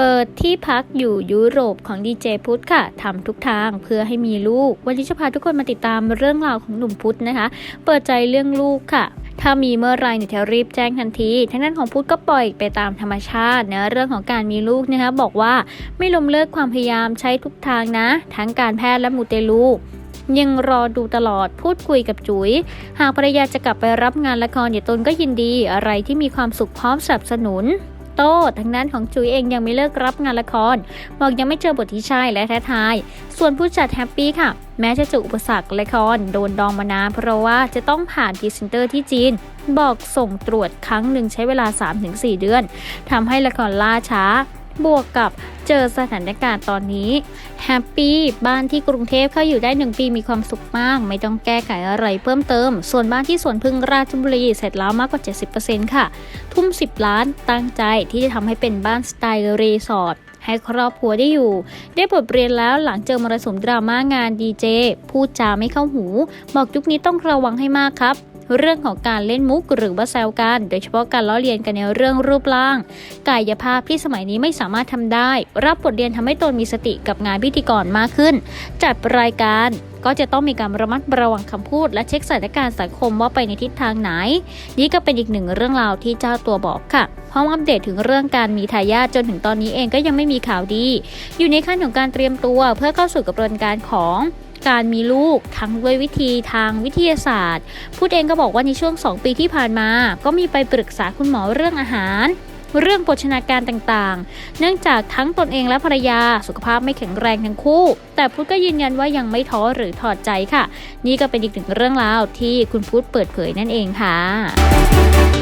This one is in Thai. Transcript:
เปิดที่พักอยู่ยุโรปของดีเจพุทธค่ะทำทุกทางเพื่อให้มีลูก วันนี้จะพาทุกคนมาติดตามเรื่องราวของหนุ่มพุทธนะคะ เปิดใจเรื่องลูกค่ะถ้ามีเมื่อไรเนี่ยจะรีบแจ้งทันทีทั้งนั้นของพุทธก็ปล่อยไปตามธรรมชาตินะเรื่องของการมีลูกนะคะบอกว่าไม่ล้มเลิกความพยายามใช้ทุกทางนะ ทั้งการแพทย์และมูเตลูยังรอดูตลอดพูดคุยกับจุ๋ย หากภรรยาจะกลับไปรับงานละครเดี๋ยวตนก็ยินดีอะไรที่มีความสุขพร้อมสนับสนุน โต้ทางด้นของจุ๋ยเองยังไม่เลิกรับงานละคร บอกยังไม่เจอบทที่ใช่และท้าทาย ส่วนผู้จัดแฮปปี้ค่ะ แม้จะเจออุปสรรคละครโดนดองมานานเพราะว่าจะต้องผ่านพรีเซนเตอร์ที่จีน บอกส่งตรวจครั้งหนึ่งใช้เวลา 3-4 เดือนทำให้ละครล่าช้า บวกกับเจอสถานการณ์ตอนนี้แฮปปี้บ้านที่กรุงเทพเข้าอยู่ได้ 1 ปีมีความสุขมาก ไม่ต้องแก้ไขอะไรเพิ่มเติม ส่วนบ้านที่สวนพึ่งราชบุรีเสร็จแล้วมากกว่า 70%ค่ะ ทุ่ม 10 ล้านตั้งใจที่จะทำให้เป็นบ้านสไตล์รีสอร์ทให้ครอบครัวได้อยู่ ได้บทเรียนแล้วหลังเจอมรสุมดราม่างานดีเจพูดจาไม่เข้าหู บอกยุคนี้ต้องระวังให้มากครับ เรื่องของการเล่นมุกหรือว่าแซวกัน โดยเฉพาะการล้อเลียนกันในเรื่องรูปร่าง กายภาพที่สมัยนี้ไม่สามารถทำได้ รับบทเรียนทำให้ตนมีสติกับงานพิธีกรมากขึ้น จัดรายการก็จะต้องมีการระมัดระวังคำพูด และเช็คสถานการณ์สังคมว่าไปในทิศทางไหน นี่ก็เป็นอีกหนึ่งเรื่องราวที่เจ้าตัวบอกค่ะพร้อมอัปเดตถึงเรื่องการมีทายาทจนถึงตอนนี้เองก็ยังไม่มีข่าวดี อยู่ในขั้นของการเตรียมตัวเพื่อเข้าสู่กระบวนการของ การมีลูกทั้งด้วยวิธีทางวิทยาศาสตร์ พูดเองก็บอกว่าในช่วง 2 ปีที่ผ่านมา ก็มีไปปรึกษาคุณหมอเรื่องอาหาร เรื่องโภชนาการต่างๆ เนื่องจากทั้งตนเองและภรรยาสุขภาพไม่แข็งแรงทั้งคู่ แต่พุทธก็ยืนยันว่ายังไม่ท้อหรือถอดใจค่ะ นี่ก็เป็นอีกหนึ่งเรื่องราวที่คุณพุทธเปิดเผยนั่นเองค่ะ